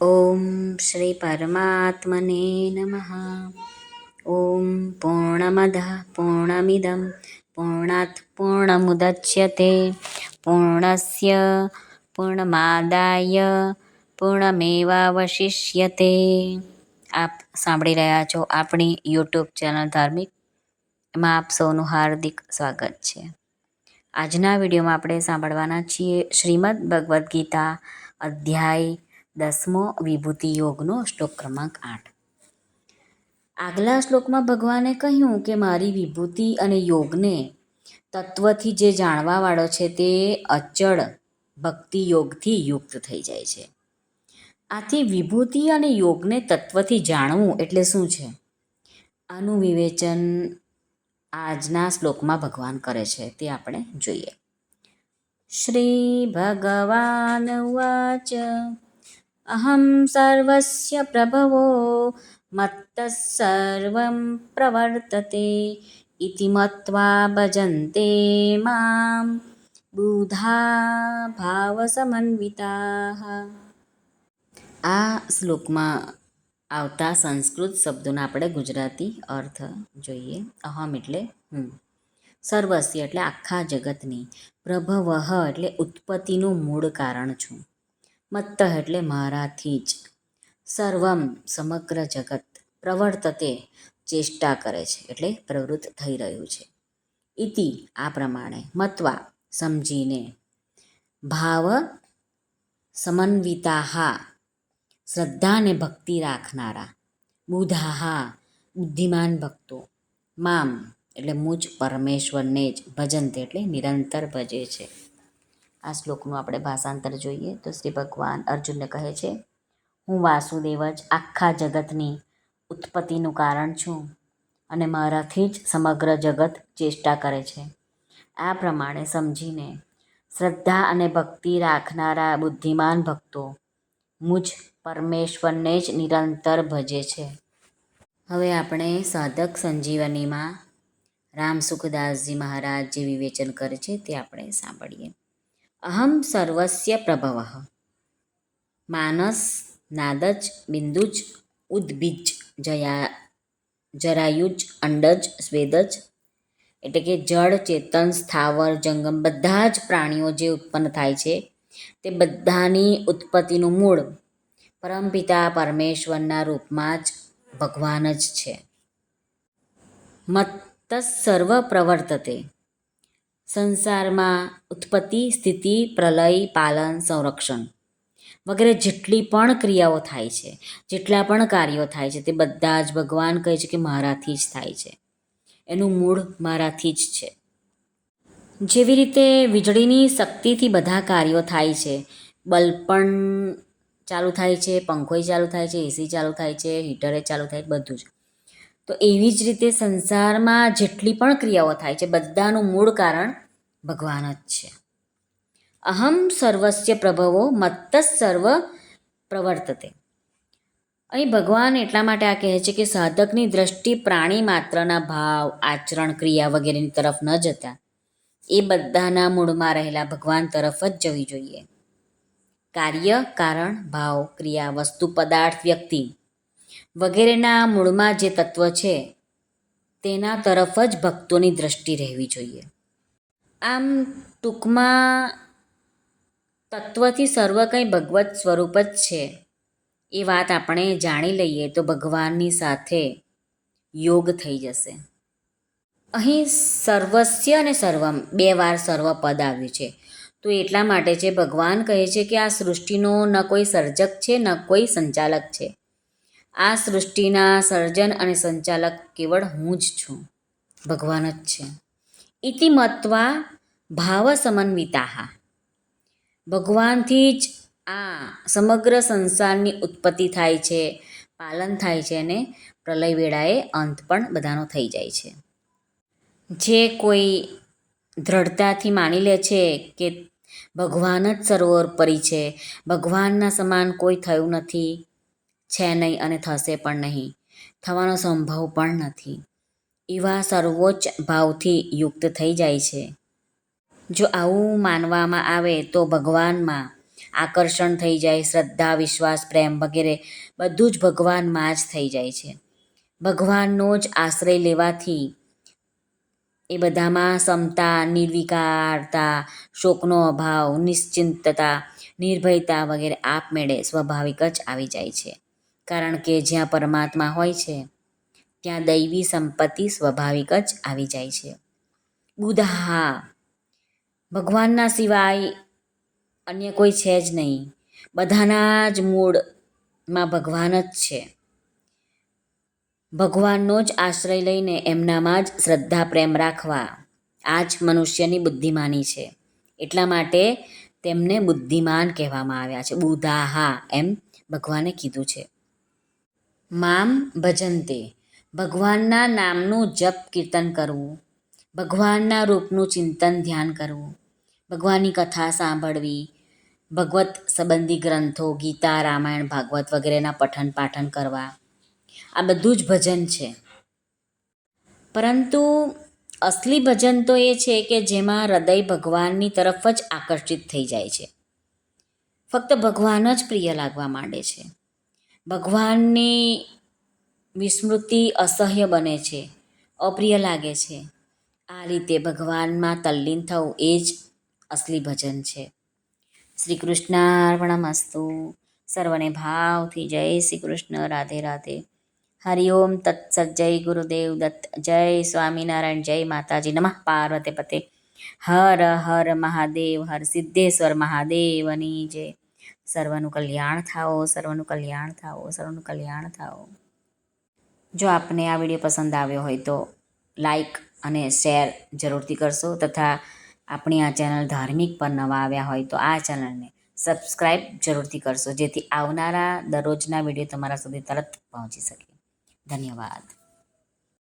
ઓમ શ્રી પરમાત્મને નમઃ ઓમ પૂર્ણમદ પૂર્ણમિદમ પૂર્ણાત પૂર્ણમુદચ્યતે પૂર્ણસ્ય પૂર્ણમાદાય પૂર્ણમેવાવશિષ્યતે આપ સાંભળી રહ્યા છો આપણી યુટ્યુબ ચેનલ ધાર્મિક. એમાં આપ સૌનું હાર્દિક સ્વાગત છે. આજના વિડીયોમાં આપણે સાંભળવાના છીએ શ્રીમદ ભગવદ્ ગીતા અધ્યાય દસમો વિભૂતિ યોગનો શ્લોક ક્રમાંક આઠ. આગલા શ્લોકમાં ભગવાને કહ્યું કે મારી વિભૂતિ અને યોગને તત્વથી જે જાણવાવાળો છે તે અચળ ભક્તિ યોગથી યુક્ત થઈ જાય છે. આથી વિભૂતિ અને યોગને તત્વથી જાણવું એટલે શું છે? આનું વિવેચન આજના શ્લોકમાં ભગવાન કરે છે તે આપણે જોઈએ. શ્રી ભગવાન વાચ અહમ સર્વસ્ય પ્રભવો સર્વં પ્રવર્તતે મત્વા ભજન્તે મામ બુધા ભાવસમન્વિતા આ શ્લોકમાં આવતા સંસ્કૃત શબ્દોના આપણે ગુજરાતી અર્થ જોઈએ અહમ એટલે હું સર્વસ્ય એટલે આખા જગતની પ્રભવહ એટલે ઉત્પત્તિનું મૂળ કારણ છું મત્ત એટલે મારાથી જ. સર્વમ સમગ્ર જગત પ્રવર્તતે ચેષ્ટા કરે છે, એટલે પ્રવૃત્ત થઈ રહ્યું છે. ઇતિ આ પ્રમાણે મત્વા સમજીને ભાવ સમન્વિતાહા શ્રદ્ધાને ભક્તિ રાખનારા બુધાહા બુદ્ધિમાન ભક્તો મામ, એટલે મુજ પરમેશ્વરને જ ભજન એટલે નિરંતર ભજે છે. આ શ્લોકનું આપણે ભાષાંતર જોઈએ તો શ્રી ભગવાન અર્જુનને કહે છે, હું વાસુદેવ જ આખા જગતની ઉત્પત્તિનું કારણ છું અને મારાથી જ સમગ્ર જગત ચેષ્ટા કરે છે. આ પ્રમાણે સમજીને શ્રદ્ધા અને ભક્તિ રાખનારા બુદ્ધિમાન ભક્તો મુજ પરમેશ્વરને જ નિરંતર ભજે છે. હવે આપણે સાધક સંજીવનીમાં રામ સુખદાસજી મહારાજ જે વિવેચન કરે છે તે આપણે સાંભળીએ. અહમ સર્વસ્ય પ્રભવ માનસ નાદજ બિંદુજ ઉદ્બીજ જયા જરાયુજ અંડજ સ્વેદજ એટલે કે જળ ચેતન સ્થાવર જંગમ બધા જ પ્રાણીઓ જે ઉત્પન્ન થાય છે તે બધાની ઉત્પત્તિનું મૂળ પરમપિતા પરમેશ્વરના રૂપમાં જ ભગવાન જ છે મત્ત સર્વ પ્રવર્તતે સંસારમાં ઉત્પત્તિ, સ્થિતિ, પ્રલય, પાલન, સંરક્ષણ વગેરે જેટલી પણ ક્રિયાઓ થાય છે, જેટલા પણ કાર્યો થાય છે તે બધા જ ભગવાન કહે છે કે મારાથી જ થાય છે. એનું મૂળ મારાથી જ છે. જેવી રીતે વીજળીની શક્તિથી બધા કાર્યો થાય છે, બલ્બ પણ ચાલુ થાય છે, પંખોય ચાલુ થાય છે એસી ચાલુ થાય છે, હીટરે ચાલુ થાય બધું જ. તો એવી જ રીતે સંસારમાં જેટલી પણ ક્રિયાઓ થાય છે, બધાનું મૂળ કારણ ભગવાન જ છે. અહમ સર્વસ્ય પ્રભવો મત્ત સર્વ પ્રવર્તતે. અહીં ભગવાન એટલા માટે આ કહે છે કે સાધકની દ્રષ્ટિ પ્રાણી માત્રના ભાવ, આચરણ, ક્રિયા વગેરેની તરફ ન જતા. એ બધાના મૂળમાં રહેલા ભગવાન તરફ જ જવી જોઈએ. કાર્ય, કારણ, ભાવ, ક્રિયા, વસ્તુ, પદાર્થ, વ્યક્તિ વગેરેના મૂળમાં જે તત્વ છે, તેના તરફ જ ભક્તોની દ્રષ્ટિ રહેવી જોઈએ. આમ ટૂંકમાં તત્વથી સર્વ કંઈ ભગવત સ્વરૂપ જ છે. એ વાત આપણે જાણી લઈએ તો ભગવાનની સાથે યોગ થઈ જશે. અહીં સર્વસ્ય અને સર્વમ, બે વાર સર્વ પદ આવ્યું છે. તો એટલા માટે છે, ભગવાન કહે છે કે આ સૃષ્ટિનો ન કોઈ સર્જક છે, ન કોઈ સંચાલક છે. આ સૃષ્ટિના સર્જન અને સંચાલક કેવળ હું જ છું. ભગવાન જ છે. ઇતિમત્વા ભાવ સમન્વિતા ભગવાનથી જ આ સમગ્ર સંસારની ઉત્પત્તિ થાય છે, પાલન થાય છે અને પ્રલય વેળાએ અંત પણ બધાનો થઈ જાય છે. જે કોઈ દ્રઢતાથી માની લે છે કે ભગવાન જ સર્વોપરી છે, ભગવાનના સમાન કોઈ થયું નથી છે નહીં અને થશે પણ નહીં. થવાનો સંભવ પણ નથી. એવા સર્વોચ્ચ ભાવથી યુક્ત થઈ જાય છે. જો આવું માનવામાં આવે તો ભગવાનમાં આકર્ષણ થઈ જાય, શ્રદ્ધા, વિશ્વાસ, પ્રેમ વગેરે બધું જ ભગવાનમાં જ થઈ જાય છે. ભગવાનનો જ આશ્રય લેવાથી એ બધામાં સમતા, નિર્વિકારતા, શોકનો અભાવ, નિશ્ચિંતતા, નિર્ભયતા વગેરે આપમેળે સ્વાભાવિક જ આવી જાય છે. કારણ કે જ્યાં પરમાત્મા હોય છે, ત્યાં દૈવી સંપત્તિ સ્વાભાવિક જ આવી જાય છે. બુધા ભગવાનના સિવાય અન્ય કોઈ છે જ નહીં. બધાના જ મૂળમાં ભગવાન જ છે. ભગવાનનો જ આશ્રય લઈને એમનામાં જ શ્રદ્ધા, પ્રેમ રાખવા આ જ મનુષ્યની બુદ્ધિમાની છે. એટલા માટે તેમને બુદ્ધિમાન કહેવામાં આવ્યા છે. બુધાહા એમ ભગવાને કીધું છે. મામ ભજન્તે ભગવાનના નામનું જપ કીર્તન કરવું, ભગવાનના રૂપનું ચિંતન ધ્યાન કરવું, ભગવાનની કથા સાંભળવી, ભગવત સંબંધી ગ્રંથો, ગીતા, રામાયણ, ભાગવત વગેરેના પઠન પાઠન કરવા. આ બધું જ ભજન છે. પરંતુ અસલી ભજન તો એ છે કે જેમાં હૃદય ભગવાનની તરફ જ આકર્ષિત થઈ જાય છે. ફક્ત ભગવાન જ પ્રિય લાગવા માંડે છે. ભગવાનની વિસ્મૃતિ અસહ્ય બને છે, અપ્રિય લાગે છે. આ રીતે ભગવાનમાં તલ્લીન થવું એ જ અસલી ભજન છે. શ્રી કૃષ્ણાર્પણમસ્તુ સર્વને ભાવથી જય શ્રી કૃષ્ણ રાધે. રાધે હરિઓમ તત્સત જય ગુરુદેવ દત્ત. જય સ્વામિનારાયણ, જય માતાજી. નમઃ પાર્વતે પતે. હર હર મહાદેવ, હર સિદ્ધેશ્વર મહાદેવની જય. સર્વનું કલ્યાણ થાઓ, સર્વનું કલ્યાણ થાઓ, સર્વનું કલ્યાણ થાઓ. જો આપને આ વીડિયો પસંદ આવ્યો હોય તો લાઈક અને શેર જરૂરથી કરશો તથા આપણી આ ચેનલ ધાર્મિક પર નવા આવ્યા હોય તો આ ચેનલને સબસ્ક્રાઈબ જરૂરથી કરશો જેથી આવનારા દરરોજના વીડિયો તમારા સુધી તરત પહોંચી શકે. ધન્યવાદ.